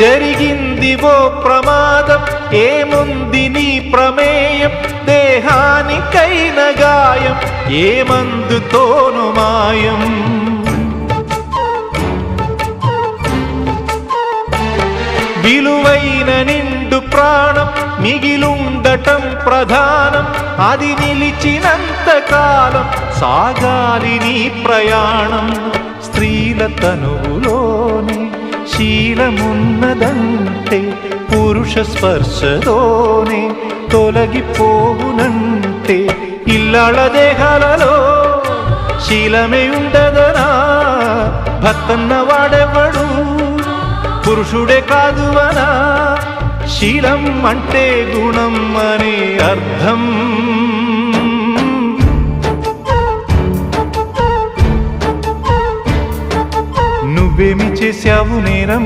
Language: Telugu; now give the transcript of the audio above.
జరిగింది ఓ ప్రమాదం ఏముంది నీ ప్రమేయం? దేహానికైన గాయం ఏమందుతోను మాయం? విలువైన నిండు ప్రాణం మిగిలుండటం ప్రధానం అది నిలిచినంత కాలం సాగాలి నీ ప్రయాణం. స్త్రీల తనువులోని శీలమున్నదంటే పురుష స్పర్శతోనే తొలగిపోవునంటే ఇల్లాళ దేహాలలో శీలమే ఉండదనా? భర్తన్న వాడెవడు? పురుషుడే కాదు అనా శీలం అంటే గుణం అనే అర్థం. నువ్వేమి చేశావు నేరం?